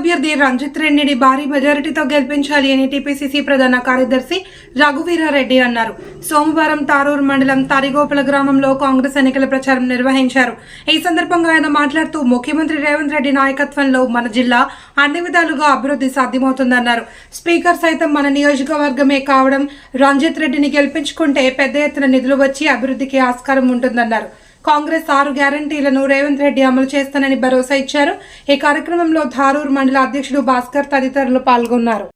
అభ్యర్థి రంజిత్ రెడ్డిని భారీ మెజారిటీతో గెలిపించాలి అని టీపీసీసీ ప్రధాన కార్యదర్శి రఘువీరారెడ్డి అన్నారు. సోమవారం తారూరు మండలం తారిగోపుల గ్రామంలో కాంగ్రెస్ ఎన్నికల ప్రచారం నిర్వహించారు. ఈ సందర్భంగా ఆయన మాట్లాడుతూ ముఖ్యమంత్రి రేవంత్ రెడ్డి నాయకత్వంలో మన జిల్లా అన్ని విధాలుగా అభివృద్ధి సాధ్యమవుతుందన్నారు. స్పీకర్ సైతం మన నియోజకవర్గమే కావడం రంజిత్ రెడ్డిని గెలిపించుకుంటే పెద్ద ఎత్తున నిధులు వచ్చి అభివృద్ధికి ఆస్కారం ఉంటుందన్నారు. కాంగ్రెస్ ఆరు గ్యారంటీలను రేవంత్ రెడ్డి అమలు చేస్తానని భరోసా ఇచ్చారు. ఈ కార్యక్రమంలో ధారూర్ మండల అధ్యక్షుడు భాస్కర్ తదితరులు పాల్గొన్నారు.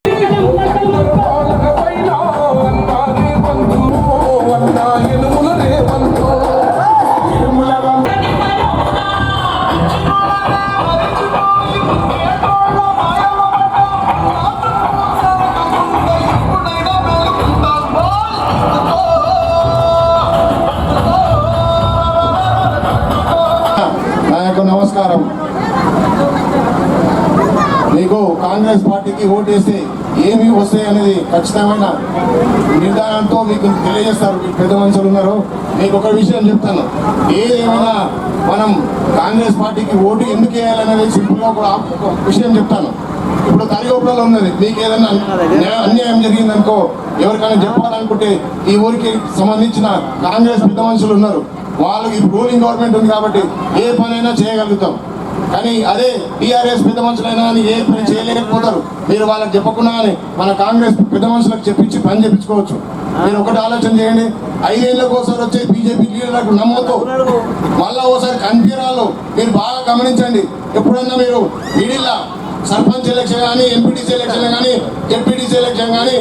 కాంగ్రెస్ పార్టీకి ఓటేస్తే ఏమి వస్తాయి అనేది ఖచ్చితమైన నిర్ధారణతో మీకు తెలియజేస్తారు మీకు పెద్ద మనుషులు ఉన్నారు. మీకు ఒక విషయం చెప్తాను. ఏదేమైనా మనం కాంగ్రెస్ పార్టీకి ఓటు ఎందుకు వేయాలనేది సింపుల్గా ఒక విషయం చెప్తాను. ఇప్పుడు తరిగోపులలో ఉన్నది. మీకు ఏదైనా అన్యాయం జరిగిందనుకో ఎవరికైనా చెప్పాలనుకుంటే ఈ ఊరికి సంబంధించిన కాంగ్రెస్ పెద్ద మనుషులు ఉన్నారు. వాళ్ళకి రూలింగ్ గవర్నమెంట్ ఉంది కాబట్టి ఏ పనైనా చేయగలుగుతాం. కానీ అదే టీఆర్ఎస్ పెద్ద మనుషులైనా కానీ ఏ పని చేయలేకపోతారు. మీరు వాళ్ళకి చెప్పకుండా అని మన కాంగ్రెస్ పెద్ద మనుషులకు చెప్పించి పని చెప్పించుకోవచ్చు మీరు ఒకటి ఆలోచన చేయండి. ఐదేళ్ళకి ఒకసారి వచ్చే బీజేపీ లీడర్లకు నమ్మతో మళ్ళా ఒకసారి కనిపించాలో మీరు బాగా గమనించండి. ఎప్పుడన్నా మీరు మిడిల్లా సర్పంచ్ ఎలక్షన్ కానీ ఎంపీటీసీ ఎలక్షన్ కానీ ఎంపీటీసీ ఎలక్షన్ కానీ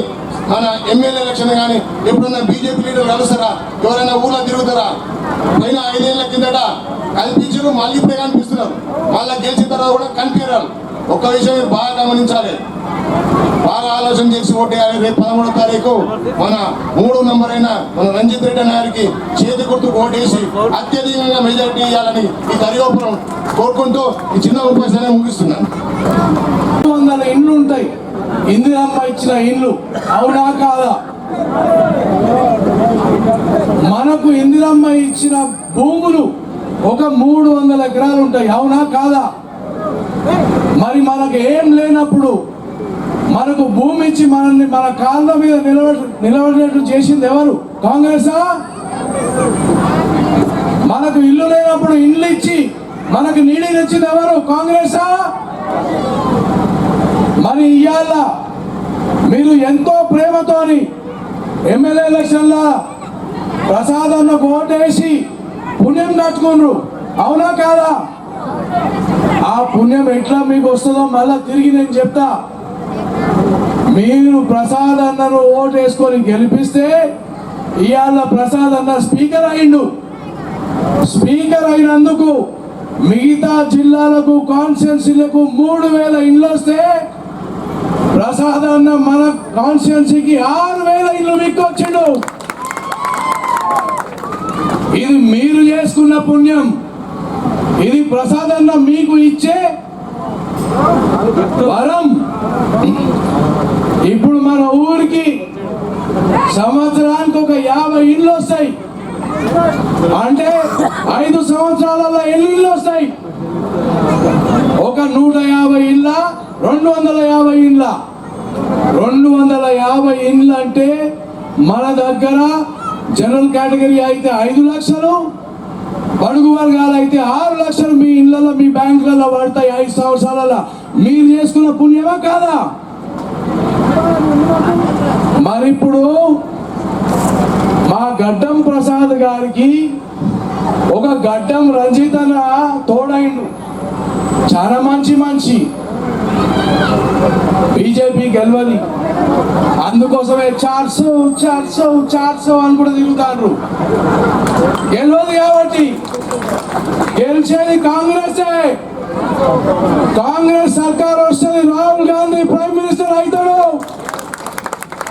మన ఎమ్మెల్యే ఎలక్షన్ కానీ ఎప్పుడన్నా బీజేపీ లీడర్ కలుస్తారా? ఎవరైనా ఊళ్ళో తిరుగుతారా? పైన ఐదేళ్ళ కిందట కల్పించారు మళ్ళీ ఇప్పుడే కనిపిస్తున్నారు మళ్ళీ గెలిచిన తర్వాత కూడా కనిపించారు. ఒక్క విషయం మీరు బాగా గమనించాలి. బాగా ఆలోచన చేసి ఓటేయాలి రేపు పదమూడో తారీఖు మన మూడో నంబర్ అయిన మన రంజిత్ రెడ్డి గారికి చేతి గుర్తుకు ఓటేసి అత్యధికంగా మెజారిటీ ఇవ్వాలని ఈ దర్యోపురం కోరుకుంటూ ఈ చిన్న ఉపన్యాసాన్ని ముగిస్తున్నాను. వందల ఇండ్లు ఉంటాయి. ఇందిరమ్మ ఇచ్చిన ఇండ్లు. అవునా కాదా? మనకు ఇందిరమ్మ ఇచ్చిన భూములు ఒక మూడు వందల ఎకరాలు ఉంటాయి. అవునా? కాదా? మరి మనకు ఏం లేనప్పుడు మనకు భూమి ఇచ్చి మనల్ని మన కాళ్ళ మీద నిలబ నిలబడేట్టు చేసింది ఎవరు? కాంగ్రెసా? మనకు ఇల్లు లేనప్పుడు ఇల్లు ఇచ్చి మనకు నీడని ఇచ్చింది ఎవరు? కాంగ్రెసా? మరి ఇవాళ మీరు ఎంతో ప్రేమతోని ఎమ్మెల్యే ఎలక్షన్ల ప్రసాదన్నకు ఓటేసి పుణ్యం కట్టుకున్నారు అవునా కాదా? ఆ పుణ్యం ఎట్లా మీకు వస్తుందో మళ్ళా తిరిగి నేను చెప్తా. మీరు ప్రసాద్ అన్నను ఓటేసుకొని గెలిపిస్తే ఇవాళ ప్రసాద్ అన్న స్పీకర్ అయిండు. స్పీకర్ అయినందుకు మిగతా జిల్లాలకు కాన్స్టిట్యున్సీలకు మూడు వేల ఇండ్లు వస్తే ప్రసాద్ అన్న మన కాన్స్టిట్యున్సీకి ఆరు వేల ఇల్లు వచ్చిండు ఇది మీరు చేసుకున్న పుణ్యం. ఇది ప్రసాదంగా మీకు ఇచ్చే వరం. ఇప్పుడు మన ఊరికి సంవత్సరానికి ఒక యాభై ఇళ్ళు వస్తాయి. అంటే ఐదు సంవత్సరాలలో ఎన్ని ఇళ్ళు వస్తాయి? ఒక నూట యాభై ఇళ్ళ రెండు వందల యాభై ఇళ్ళ. రెండు వందల యాభై ఇండ్లు అంటే మన దగ్గర జనరల్ కేటగిరీ అయితే ఐదు లక్షలు బడుగు వర్గాలు అయితే ఆరు లక్షలు మీ ఇళ్ళలో మీ బ్యాంకులలో పడతాయి ఐదు సంవత్సరాల మీరు చేసుకున్న పుణ్యమా కాదా? మరి ఇప్పుడు మా గడ్డం ప్రసాద్ గారికి ఒక గడ్డం రంజితన తోడైండు. చాలా మంచి మంచి బీజేపీ గెలవది అందుకోసమే చార్సో చార్సో చార్సో అని కూడా తిరుగుతారు గెలవదు కాబట్టి గెలిచేది కాంగ్రెస్. కాంగ్రెస్ సర్కార్ వస్తుంది రాహుల్ గాంధీ ప్రైమ్ మినిస్టర్ అవుతాడు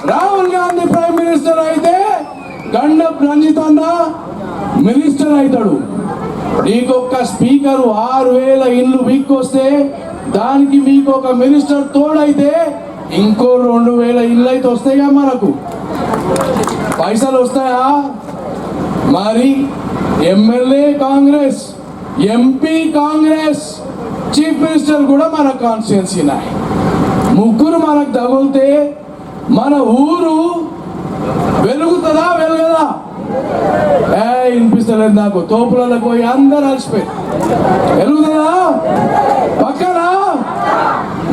రాహుల్ గాంధీ ప్రైమ్ మినిస్టర్ అయితే గండప్ రంజిత్ అన్న మినిస్టర్ అవుతాడు నీకొక్క స్పీకర్ ఆరు వేల ఇల్లు వీక్కొస్తే దానికి మీకు ఒక మినిస్టర్ తోడైతే ఇంకో రెండు వేల ఇల్లు అయితే వస్తాయిగా మనకు. పైసలు వస్తాయా? మరి MLA Congress MP Congress chief minister కూడా మన కాన్స్టిట్యున్సీ నాయ ముగ్గురు మనకు తగిలితే మన ఊరు వెలుగుతుందా వెలుగదా? ఏ వినిపిస్తలేదు నాకు. తోపులకు పోయి అందరు అలసిపోయి. ఎరుగుతుందా పక్కనా?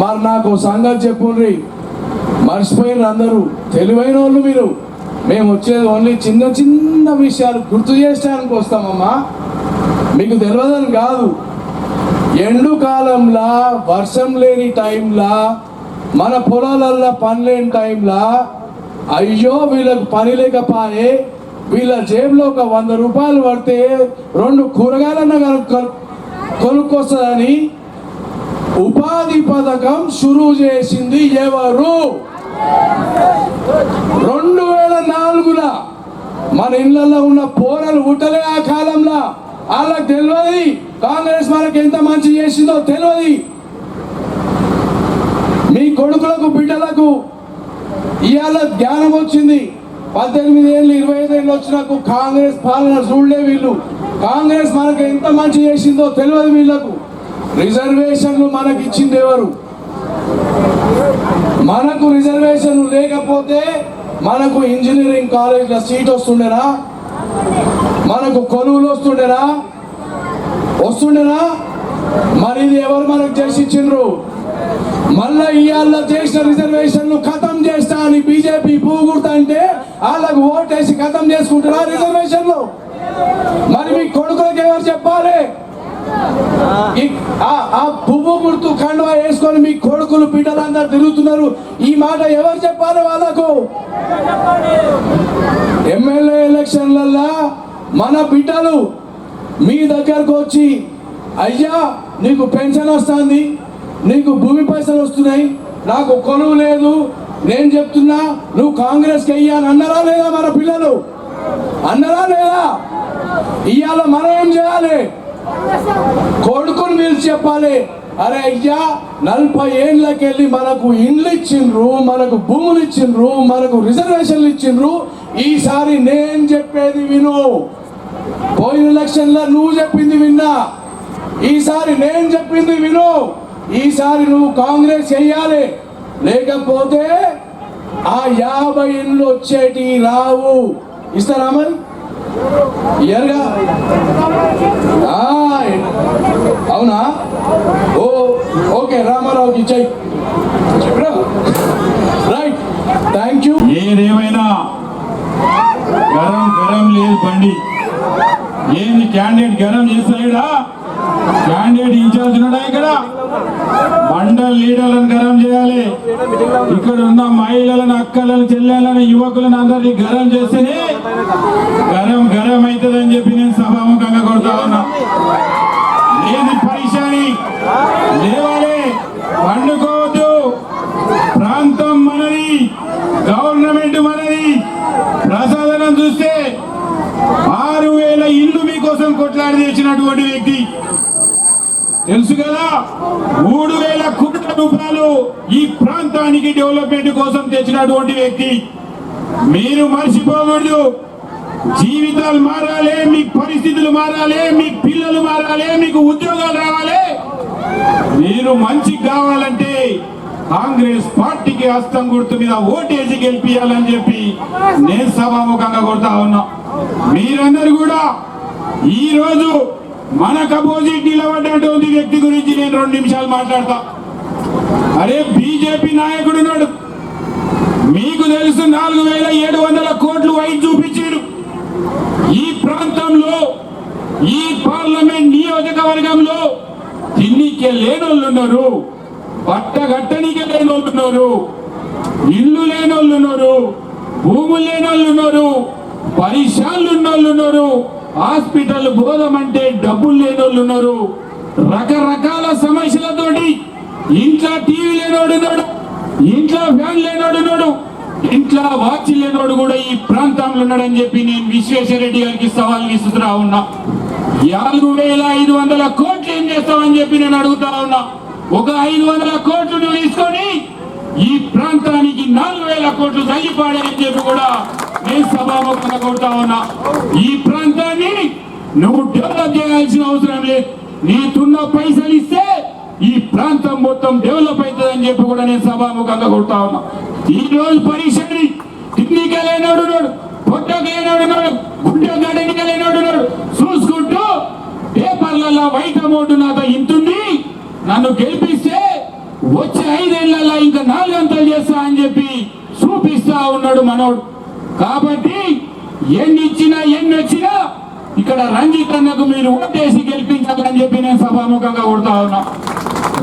మరి నాకు సంగతి చెప్పుండ్రి. మర్చిపోయిన అందరూ. తెలివైన వాళ్ళు మీరు. మేము వచ్చేది ఓన్లీ చిన్న చిన్న విషయాలు గుర్తు చేసడానికి వస్తామమ్మా. మీకు తెలియదని కాదు. ఎండుకాలంలో వర్షం లేని టైంలా మన పొలాలల్లో పని లేని టైంలా అయ్యో వీళ్ళకి పని లేకపాయే వీళ్ళ జేబులో ఒక వంద రూపాయలు పడితే రెండు కూరగాయలన్న కొనుక్కొస్తుందని ఉపాధి పథకం షురూ చేసింది ఎవరు? రెండు వేల నాలుగున మన ఇళ్ళలో ఉన్న పోరలు ఉట్టలే ఆ కాలంలో. వాళ్ళకి తెలియదు కాంగ్రెస్ వాళ్ళకి ఎంత మంచి చేసిందో తెలియదు మీ కొడుకులకు బిడ్డలకు ఇవాళ జ్ఞానం వచ్చింది. పద్దెనిమిది ఏళ్ళు ఇరవై ఐదు ఏళ్ళు వచ్చినకు కాంగ్రెస్ పాలన చూడలే వీళ్ళు. కాంగ్రెస్ మనకు ఎంత మంచి చేసిందో తెలియదు వీళ్ళకు. రిజర్వేషన్లు మనకి ఇచ్చింది ఎవరు? మనకు రిజర్వేషన్ లేకపోతే మనకు ఇంజనీరింగ్ కాలేజ్లో సీట్ వస్తుండేనా? మనకు కొలువులు వస్తుండేనా? వస్తుండేనా? మరి ఇది ఎవరు మనకు చేసి ఇచ్చిండ్రు? మళ్ళా ఇవాళ చేసిన రిజర్వేషన్లు ఖతం చేస్తా అని బీజేపీ పూగుడుతుంటే వాళ్ళకు ఓటేసి ఖతం చేసుకుంటారా రిజర్వేషన్లు? మరి మీ కొడుకులకు ఎవరు చెప్పాలి? ఆ- ఆ పువ్వు గుర్తు కండువా వేసుకొని మీ కొడుకులు బిడ్డలందరూ తిరుగుతున్నారు. ఈ మాట ఎవరు చెప్పాలి వాళ్ళకు? ఎమ్మెల్యే ఎలక్షన్లల్లా మన బిడ్డలు మీ దగ్గరకు వచ్చి అయ్యా నీకు పెన్షన్ వస్తుంది. నీకు భూమి పైసలు వస్తున్నాయి. నాకు కొలువు లేదు. నేను చెప్తున్నా నువ్వు కాంగ్రెస్కి అయ్యా అన్నరా లేదా మన పిల్లలు? అన్నరా లేదా? ఇవాళ మనం ఏం చేయాలి? కొడుకుని పిలిచి చెప్పాలి. అరే అయ్యా నలభై ఏళ్ళకెళ్ళి మనకు ఇండ్లు ఇచ్చిండ్రు మనకు భూములు ఇచ్చిండ్రు మనకు రిజర్వేషన్లు ఇచ్చిండ్రు. ఈసారి నేను చెప్పేది విను. పోయిన ఎలక్షన్లో నువ్వు చెప్పింది విన్నా. ఈసారి నేను చెప్పింది విను. ఈసారి నువ్వు కాంగ్రెస్ చెయ్యాలి లేకపోతే ఆ యాభై ఇండ్లు వచ్చేటి రావు. ఇస్తారా మరి? ఇయర్గా ఆయ్. అవునా? ఓ ఓకే రామారావుకి ఇచ్చాయి. చెప్పరా? రైట్. Thank you. ఏదేమైనా గరం గరం లేదు బండి. ఏంది క్యాండిడేట్ గరం చేస్తలేడా? క్యాండిడేట్ ఇన్ఛార్జ్ ఉన్నాడా ఇక్కడ? మండల్ లీడర్లను గరం చేయాలి. ఇక్కడ ఉన్న మహిళలను అక్కలను చెల్లెలను యువకులను అందరినీ గరం చేస్తేనే గరం గరం అవుతుందని చెప్పి నేను సభాముఖంగా కొడతా ఉన్నా. లేదు పరిశాని లేవాలి. పండుకోవద్దు. ప్రాంతం మనది గవర్నమెంట్ మనది. ప్రసాదనం చూస్తే ఆరు వేల ఇల్లు మీకోసం కొట్లాడి తెచ్చినటువంటి వ్యక్తి తెలుసు కదా? మూడు వేల కోట్ల రూపాయలు ఈ ప్రాంతానికి డెవలప్మెంట్ కోసం తెచ్చినటువంటి వ్యక్తి. మీరు మర్చిపోకూడదు. జీవితాలు మారాలి మీ పరిస్థితులు మారాలి మీ పిల్లలు మారాలి మీకు ఉద్యోగాలు రావాలి. మీరు మంచి కావాలంటే కాంగ్రెస్ పార్టీకి హస్తం గుర్తు మీద ఓటేసి గెలిపియాలని చెప్పి నేను సభాముఖంగా కొడతా ఉన్నా. మీరందరూ కూడా ఈ రోజు మనకు అపోజిట్ నిలబడ్డటువంటి వ్యక్తి గురించి నేను రెండు నిమిషాలు మాట్లాడతా. అరే బీజేపీ నాయకుడు ఉన్నాడు. మీకు తెలుసు నాలుగు వేల ఏడు వందల కోట్లు వైట్ చూపించాడు. ఈ ప్రాంతంలో ఈ పార్లమెంట్ నియోజకవర్గంలో తిన్నికే లేనోళ్ళు ఉన్నారు పట్టగట్టనికే లేనోళ్ళు ఉన్నారు ఇల్లు లేనోళ్ళు ఉన్నారు భూములు లేనోళ్ళు ఉన్నారు పరిశాలు ఉన్నోళ్ళు ఉన్నారు. హాస్పిటల్ పోదామంటే డబ్బులు లేనోళ్ళు ఉన్నారు. రకరకాల సమస్యలతోటి ఇంట్లో టీవీ లేనోడు ఉన్నాడు ఇంట్లో ఫ్యాన్ లేనోడు ఉన్నాడు ఇంట్లో వాచ్ లేనోడు కూడా ఈ ప్రాంతంలో ఉన్నాడని చెప్పి నేను విశ్వేశ్వరరెడ్డి గారికి సవాల్ విసురుతా ఉన్నా. నాలుగు వేల ఐదు వందల కోట్లు ఏం చేస్తామని చెప్పి నేను అడుగుతా ఉన్నా. ఒక ఐదు వందల కోట్లు నువ్వు తీసుకొని ఈ ప్రాంతానికి నాలుగు వేల కోట్లు తగ్గిపాడని చెప్పి కూడా ఈ సభాముఖంగా కొడుతా ఉన్నా? ఈ ప్రాంతాన్ని నువ్వు డెవలప్ చేయాల్సిన అవసరం లేదు. నీకున్న పైసలు ఇస్తే ఈ ప్రాంతం మొత్తం డెవలప్ అవుతుందని చెప్పి కూడా నేను సభాముఖంగా కొడుతా ఉన్నా. ఈ రోజు పరీక్షని కిడ్నీకి లేనోడు ఉన్నాడు పొట్టకి గుడ్డ గడనికి లేనోడు చూసుకుంటూ పేపర్లలో వైట్ అమౌంట్ నాతో ఇంతుంది నన్ను గెలిపిస్తే వచ్చే ఐదేళ్ళలో ఇంకా నాలుగంతలు చేస్తా అని చెప్పి చూపిస్తా ఉన్నాడు మనోడు. కాబట్టి ఎన్ని ఇచ్చినా ఎన్ని వచ్చినా ఇక్కడ రంజిత్ అన్నకు మీరు ఓటేసి గెలిపించాలని చెప్పి నేను సభాముఖంగా కొడతా ఉన్నా.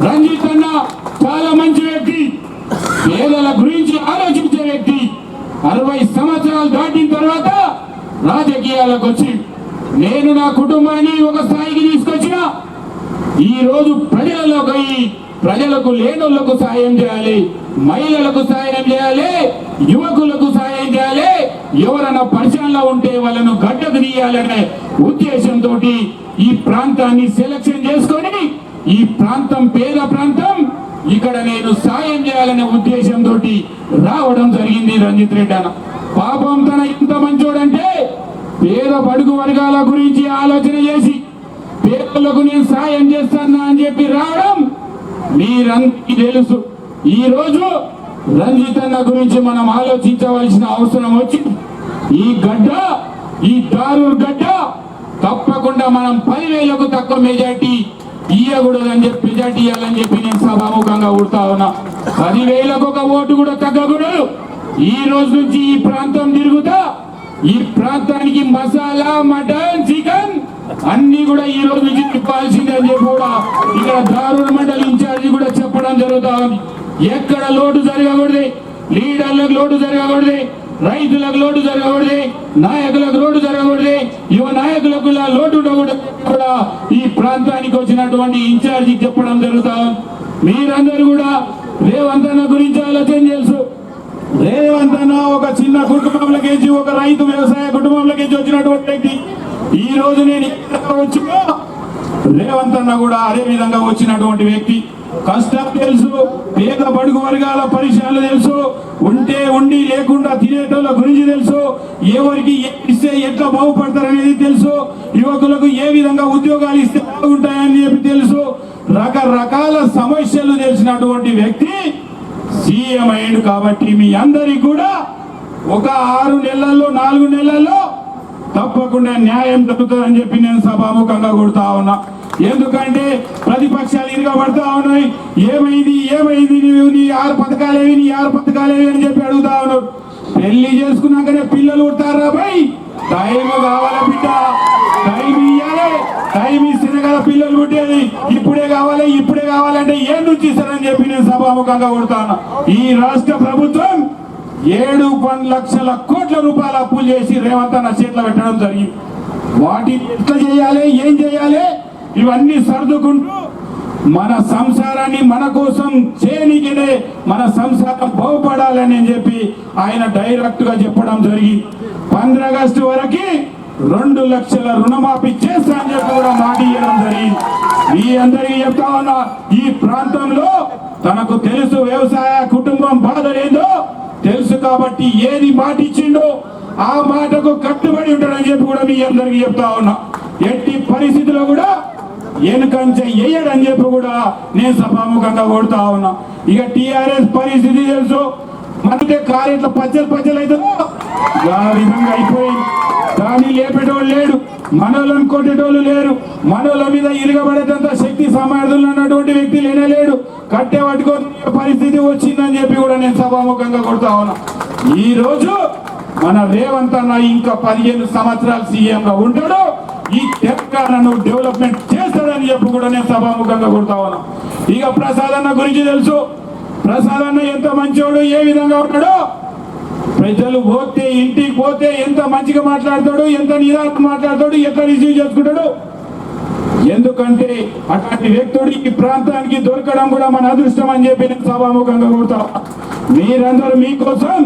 రంజిత్ అన్న చాలా మంచి వ్యక్తి. పేదల గురించి ఆలోచించే వ్యక్తి. అరవై సంవత్సరాలు దాటిన తర్వాత రాజకీయాలకు వచ్చి నేను నా కుటుంబాన్ని ఒక స్థాయికి తీసుకొచ్చిన. ఈ రోజు ప్రజలకు పోయి ప్రజలకు లేనులకు సాయం చేయాలి మహిళలకు సాయం చేయాలి యువకులకు సాయం చేయాలి. ఎవరైనా పరిచయంలో ఉంటే వాళ్ళను గడ్డకు తీయాలనే ఉద్దేశంతో ఈ ప్రాంతాన్ని సెలక్షన్ చేసుకొని ఈ ప్రాంతం పేద ప్రాంతం ఇక్కడ నేను సాయం చేయాలనే ఉద్దేశంతో రావడం జరిగింది రంజిత్ రెడ్డి అన్న. పాపం తన ఎంత మంచోడంటే పేద బడుగు వర్గాల గురించి ఆలోచన చేసి పేదలకు నేను సాయం చేస్తాను అని చెప్పి రావడం మీరందరికీ తెలుసు. ఈ రోజు రంజిత్ అన్న గురించి మనం ఆలోచించవలసిన అవసరం వచ్చింది. ఈ గడ్డ ఈ దారుడు గడ్డ తప్పకుండా మనం పదివేలకు తక్కువ మెజార్టీ ఇయ్యకూడదని చెప్పి మెజార్టీ ఇవ్వాలని చెప్పి నేను సభాముఖంగా ఉడతా ఉన్నా. పదివేలకు ఒక ఓటు కూడా తగ్గకూడదు. ఈ రోజు నుంచి ఈ ప్రాంతం తిరుగుతా. ఈ ప్రాంతానికి మసాలా మటన్ చికెన్ అన్ని కూడా ఈ రోజు నుంచి తిప్పాల్సిందే అని చెప్పి కూడా ఇక్కడ దారుణ మండలి ఇన్ఛార్జి కూడా చెప్పడం జరుగుతా ఉంది. ఎక్కడ లోటు జరగకూడదు లీడర్లకు లోటు జరగకూడదు రైతులకు లోటు జరగకూడదు నాయకులకు లోటు జరగకూడదు యువ నాయకులకు లోటు కూడా ఈ ప్రాంతానికి వచ్చినటువంటి ఇన్ఛార్జి చెప్పడం జరుగుతా మీరందరూ కూడా రేవంత్ అన్న గురించి ఆలోచన తెలుసు రేవంత్ అన్న ఒక చిన్న కుటుంబంలోకి ఒక రైతు వ్యవసాయ కుటుంబంలోకి వచ్చినటువంటి వ్యక్తి. ఈ రోజు నేను ఇక్కడ వచ్చినా రేవంత్ అన్న కూడా అదే విధంగా వచ్చినటువంటి వ్యక్తి. కష్టం తెలుసు పేద బడుగు వర్గాల పరిచయాలు తెలుసు. ఉంటే ఉండి లేకుండా తినేటోళ్ళ గురించి తెలుసు. ఎవరికి ఇస్తే ఎట్లా బాగుపడతారనేది తెలుసు. యువకులకు ఏ విధంగా ఉద్యోగాలు ఇస్తే బాగుంటాయని చెప్పి తెలుసు. రకరకాల సమస్యలు తెలిసినటువంటి వ్యక్తి సీఎం అయ్యాడు కాబట్టి మీ అందరికి కూడా ఒక ఆరు నెలల్లో నాలుగు నెలల్లో తప్పకుండా న్యాయం దొరుకుతుందని చెప్పి నేను సభాముఖంగా కొడుతా ఉన్నా. ఎందుకంటే ప్రతిపక్షాలు ఇదిగా పడతా ఉన్నాయి. ఏమైంది? ఏమైంది? నీవు నీ ఆరు పథకాలేవి నీ ఆరు పథకాలేవి అని చెప్పి అడుగుతా ఉన్నారు పెళ్ళి చేసుకున్నాకనే పిల్లలు ఉంటారా భయ్ టైం కావాలా బిడ్డ? టైం ఇయ్యాలి. టైం ఇస్తేనే కదా పిల్లలు పుట్టేది. ఇప్పుడే కావాలి ఇప్పుడే కావాలంటే ఏం నుంచి ఇస్తారని చెప్పి నేను సభాముఖంగా కొడతాను ఈ రాష్ట్ర ప్రభుత్వం ఏడు లక్షల కోట్ల రూపాయల అప్పులు చేసి రేవంత్ అన్న చేతిలో పెట్టడం జరిగింది. వాటిని ఎట్లా చేయాలి? ఏం చేయాలి? ఇవన్నీ సర్దుకుంటూ మన సంసారాన్ని మన కోసం చేయనికినే మన సంసారం బాగుపడాలని చెప్పి ఆయన డైరెక్ట్గా చెప్పడం జరిగింది. పంద్ర ఆగస్టు వరకు రెండు లక్షల రుణమాఫీ చేస్తా అని చెప్పి కూడా మాట ఇవ్వడం జరిగింది. మీ అందరికీ చెప్తా ఉన్నా ఈ ప్రాంతంలో తనకు తెలుసు వ్యవసాయ కుటుంబం బాధ లేదో తెలుసు కాబట్టి ఏది మాట ఇచ్చిండో ఆ మాటకు కట్టుబడి ఉంటాడని చెప్పి కూడా మీ అందరికీ చెప్తా ఉన్నా. ఎట్టి పరిస్థితిలో కూడా వెనుకంచె వేయడని చెప్పి కూడా నేను సభాముఖంగా కొడుతా ఉన్నా. ఇక టిఆర్ఎస్ పరిస్థితి తెలుసు. మనకే కారు ఇట్లా పచ్చలు పచ్చలు అవుతుందో ఆ విధంగా అయిపోయింది. దాన్ని లేపేటోళ్ళు లేడు మనోళ్ళని కొట్టేటోళ్ళు లేరు. మనోళ్ళ మీద ఇరగబడేటంత శక్తి సమాధులు అన్నటువంటి వ్యక్తి లేనే లేడు. కట్టే పట్టుకొని పరిస్థితి వచ్చిందని చెప్పి కూడా నేను సభాముఖంగా కొడతా ఉన్నా. ఈ రోజు మన రేవంత్ అన్న ఇంకా పదిహేను సంవత్సరాలు సీఎంగా ఉంటాడు. ఈ తెలంగాణను డెవలప్మెంట్ అని చెప్పి కూడా నేను సభాముఖంగా కొడతా ఉన్నా. ఇక ప్రసాదన్న గురించి తెలుసు. ప్రసాదన్న ఎంత మంచివాడు ఏ విధంగా ఉంటాడో ప్రజలు పోతే ఇంటికి పోతే ఎంత మంచిగా మాట్లాడతాడు ఎంత నిదానం మాట్లాడతాడు ఎట్లా రిసీవ్ చేసుకుంటాడు? ఎందుకంటే అట్లాంటి వ్యక్తుడు ఈ ప్రాంతానికి దొరకడం కూడా మన అదృష్టం అని చెప్పి నేను సభాముఖంగా కొడతా మీరందరూ మీకోసం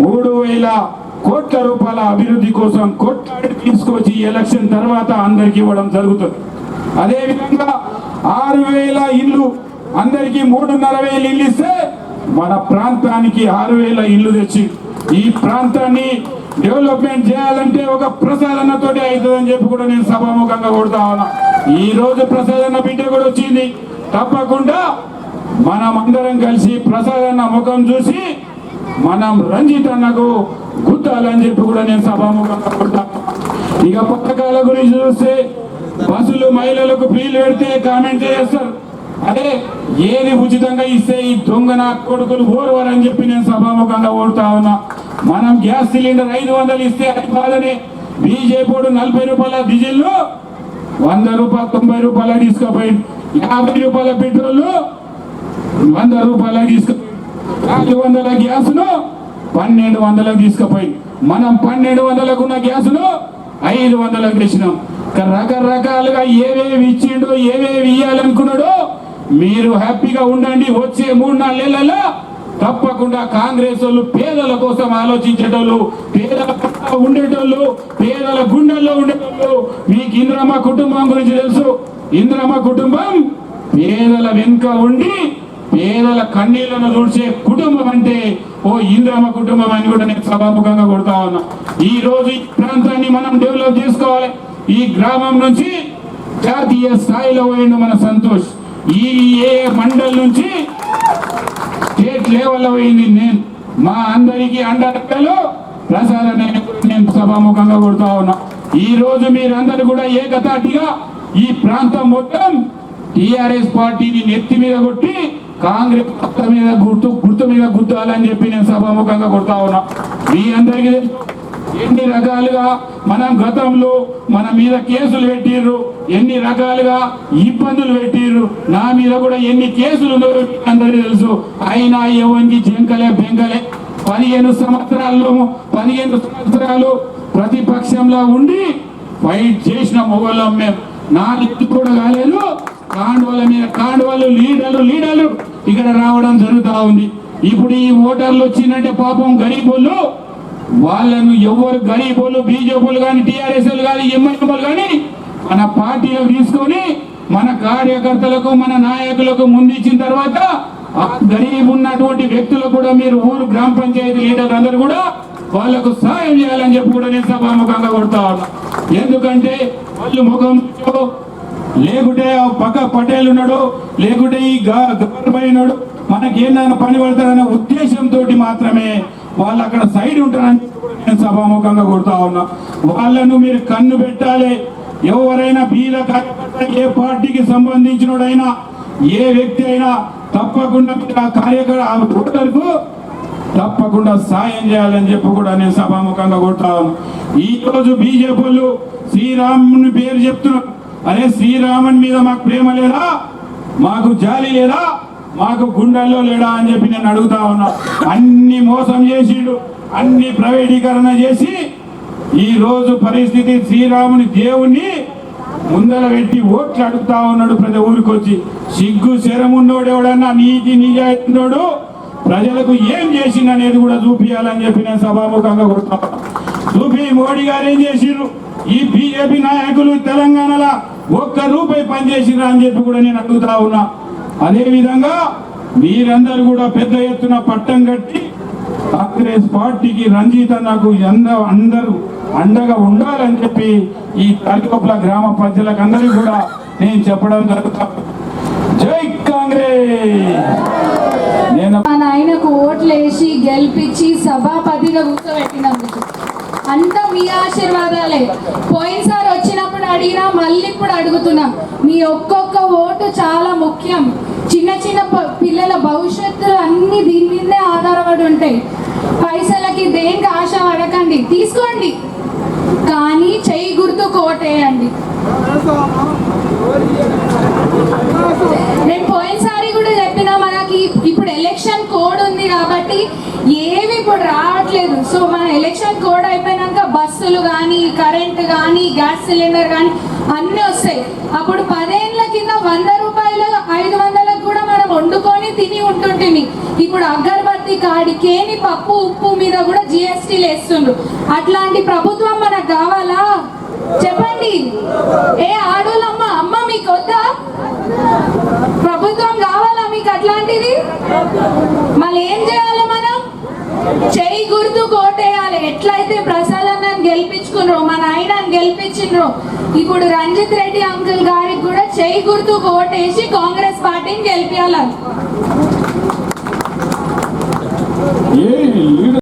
మూడు వేల కోట్ల రూపాయల అభివృద్ధి కోసం కొట్లాడి తీసుకొచ్చి ఎలక్షన్ తర్వాత అందరికి ఇవ్వడం జరుగుతుంది. అదేవిధంగా ఆరు వేల ఇల్లు అందరికి మూడున్నర వేలు ఇల్లు ఇస్తే మన ప్రాంతానికి ఆరు వేల ఇల్లు తెచ్చి ఈ ప్రాంతాన్ని డెవలప్మెంట్ చేయాలంటే ఒక ప్రసాదనతోటి అవుతుందని చెప్పి కూడా నేను సభాముఖంగా కొడతా ఉన్నా. ఈ రోజు ప్రసాదన బిడ్డ కూడా వచ్చింది. తప్పకుండా మనం అందరం కలిసి ప్రసాదన్న ముఖం చూసి మనం రంజిత్ అన్నకు గుర్తాలని చెప్పి కూడా నేను సభాముఖంగా కొడతాను ఇక పథకాల గురించి చూస్తే బస్సులు మహిళలకు ఫ్రీలు పెడితే కామెంట్ చేస్తారు అదే ఏది ఉచితంగా ఇస్తే ఈ దొంగ నా కొడుకులు ఓర్వరని చెప్పి నేను సభాముఖంగా ఓడుతా ఉన్నా. మనం గ్యాస్ సిలిండర్ ఐదు వందలు ఇస్తే అది కాదని బీజేపీ నలభై రూపాయల డీజిల్ వంద రూపాయలు తొంభై రూపాయల తీసుకుపోయి యాభై రూపాయల పెట్రోల్ వంద రూపాయల తీసుకుపోయి నాలుగు వందల గ్యాస్ను పన్నెండు వందలకు తీసుకుపోయి మనం పన్నెండు వందలకు ఉన్న గ్యాస్ను ఐదు వందలకు తెచ్చినాం. రకరకాలుగా ఏవేవి ఇచ్చిండో ఏవేవి ఇయ్యాలనుకున్నాడో మీరు హ్యాపీగా ఉండండి. వచ్చే మూడు నాలుగు తప్పకుండా కాంగ్రెస్ వాళ్ళు పేదల కోసం ఆలోచించేటోళ్ళు పేదల ఉండేటోళ్ళు పేదల గుండెల్లో ఉండేటోళ్ళు. మీకు ఇంద్రమ్మ కుటుంబం గురించి తెలుసు. ఇంద్రమ్మ కుటుంబం పేదల వెనుక ఉండి పేదల కన్నీళ్ళను తుడిచే కుటుంబం అంటే ఓ ఇంద్రమ్మ కుటుంబం అని కూడా నేను సభాముఖంగా కొడతా ఉన్నా. ఈ రోజు ఈ ప్రాంతాన్ని మనం డెవలప్ చేసుకోవాలి. ఈ గ్రామం నుంచి జాతీయ స్థాయిలో పోయిండు మన సంతోష్. ఈ ఏ మండల్ నుంచి స్టేట్ లెవెల్లో పోయింది నేను. మా అందరికీ అండర్లో ప్రసాద నేను సభాముఖంగా కొడుతా ఉన్నా. ఈ రోజు మీరందరూ కూడా ఏకతాటిగా ఈ ప్రాంతం మొత్తం టిఆర్ఎస్ పార్టీని నెత్తి మీద కొట్టి కాంగ్రెస్ గుర్తు మీద గుర్తు గుర్తు మీద గుద్దాలని చెప్పి నేను సభాముఖంగా కొడతా ఉన్నా. మీ అందరికీ తెలుసు ఎన్ని రకాలుగా మనం గతంలో మన మీద కేసులు పెట్టిర్రు ఎన్ని రకాలుగా ఇబ్బందులు పెట్టిర్రు నా మీద కూడా ఎన్ని కేసులు ఉన్నాయో అందరికీ తెలుసు. అయినా ఎవరికి జంకలే బెంకలే పదిహేను సంవత్సరాల్లో పదిహేను సంవత్సరాలు ప్రతిపక్షంలో ఉండి ఫైట్ చేసిన మొగోళ్ళం మేము. నా నెత్తి కూడా కాలేదు. కాండవాళ్ళ మీద కాండవాళ్ళు లీడర్లు లీడర్లు ఇక్కడ రావడం జరుగుతూ ఉంది. ఇప్పుడు ఈ ఓటర్లు వచ్చిందంటే పాపం గరీబులు వాళ్ళను ఎవరు గరీబోలు బీజేపీలు కానీ టీఆర్ఎస్ కానీ ఎంఐఎంలు కానీ మన పార్టీలో తీసుకొని మన కార్యకర్తలకు మన నాయకులకు ముందిచ్చిన తర్వాత ఆ గరీబ్ ఉన్నటువంటి వ్యక్తులు కూడా మీరు ఊరు గ్రామ పంచాయతీ లీడర్లు అందరూ కూడా వాళ్ళకు సహాయం చేయాలని చెప్పి కూడా నేను సభాముఖంగా కొడతా ఉన్నా. ఎందుకంటే వాళ్ళు ముఖం లేకుంటే ఆ పక్క పటేల్ ఉన్నాడు లేకుంటే ఈ గవర్నమెంట్ ఉన్నాడు మనకి ఏందైనా పని పడతారనే ఉద్దేశంతో మాత్రమే వాళ్ళు అక్కడ సైడ్ ఉంటారని నేను సభాముఖంగా కొడుతా ఉన్నా. వాళ్ళను మీరు కన్ను పెట్టాలి. ఎవరైనా బీల కార్యకర్త ఏ పార్టీకి సంబంధించినోడైనా ఏ వ్యక్తి అయినా తప్పకుండా మీరు కార్యకర్త ఓటర్కు తప్పకుండా సాయం చేయాలని చెప్పి కూడా నేను సభాముఖంగా కొడతా ఉన్నాను ఈ రోజు బీజేపీ శ్రీరాముని పేరు చెప్తున్నారు. అరే శ్రీరాముని మీద మాకు ప్రేమ లేదా? మాకు జాలి లేదా? మాకు గుండెల్లో లేడా అని చెప్పి నేను అడుగుతా ఉన్నా. అన్ని మోసం చేసిండు. అన్ని ప్రైవేటీకరణ చేసి ఈ రోజు పరిస్థితి శ్రీరాముని దేవుణ్ణి ముందర పెట్టి ఓట్లు అడుగుతా ఉన్నాడు ప్రతి ఊరికి వచ్చి సిగ్గు శరమున్నోడు ఎవడన్నా నీతి నిజాయితీనోడు ప్రజలకు ఏం చేసిండు అనేది కూడా చూపించాలని చెప్పి నేను సభాముఖంగా కొడుతున్నా చూపి మోడీ గారు ఏం చేసిండ్రు? ఈ బీజేపీ నాయకులు తెలంగాణలో ఒక్క రూపాయి పనిచేసిండ్రా అని చెప్పి కూడా నేను అడుగుతా ఉన్నా. అదే విధంగా మీరందరూ కూడా పెద్ద ఎత్తున పట్టం కట్టి కాంగ్రెస్ పార్టీకి రంజిత నాకు అందరూ అండగా ఉండాలని చెప్పి ఈ తలికొప్పల గ్రామ ప్రజలకు అందరికీ కూడా నేను చెప్పడం జరుగుతా. జై కాంగ్రెస్! నేను మా నాయనకు ఓట్లేసి గెలిపించి సభాపతిగా కూర్చోబెట్టినందుకు అంతా మీ ఆశీర్వాదాలే. పోయినసారి అడిగినా మళ్ళీ కూడా అడుగుతున్నాం. మీ ఒక్కొక్క ఓటు చాలా ముఖ్యం. చిన్న చిన్న పిల్లల భవిష్యత్తులు అన్ని దీని మీదే ఆధారపడి ఉంటాయి. పైసలకి దేనికి ఆశ పడకండి. తీసుకోండి. కానీ చెయ్యి గుర్తు కోటేయండి. నేను పోయినసారి కూడా చెప్పిన మనకి ఇప్పుడు ఎలక్షన్ కోడ్ ఉంది కాబట్టి ఏవి ఇప్పుడు రావట్లేదు. సో మన ఎలక్షన్ కోడ్ అయిపోయినాక బస్సులు కానీ కరెంట్ కానీ గ్యాస్ సిలిండర్ కానీ అన్నీ వస్తాయి. అప్పుడు పదేళ్ళ కింద వంద రూపాయలు ఐదు వందలకు కూడా మనం వండుకొని తిని ఉంటుంటుంది ఇప్పుడు అగర్బత్తి కాడికేని పప్పు ఉప్పు మీద కూడా జిఎస్టీలు వేస్తుండ్రు. అట్లాంటి ప్రభుత్వం మనకు కావాలా? చెప్పండి. ఏ ఆడోళ్ళమ్మ అమ్మ మీకు వద్దా? ఎట్లాంటిది? మళ్ళీ ఏం చేయాలి మనం? చెయ్యి గుర్తు కోటేయాలి. ఎట్లయితే ప్రసాద్ అన్నని గెలిపించుకున్నారు మన ఆయనని గెలిపించిండ్రు ఇప్పుడు రంజిత్ రెడ్డి అంకుల్ గారికి కూడా చేయి గుర్తు కోటేసి కాంగ్రెస్ పార్టీని గెలిపించాలి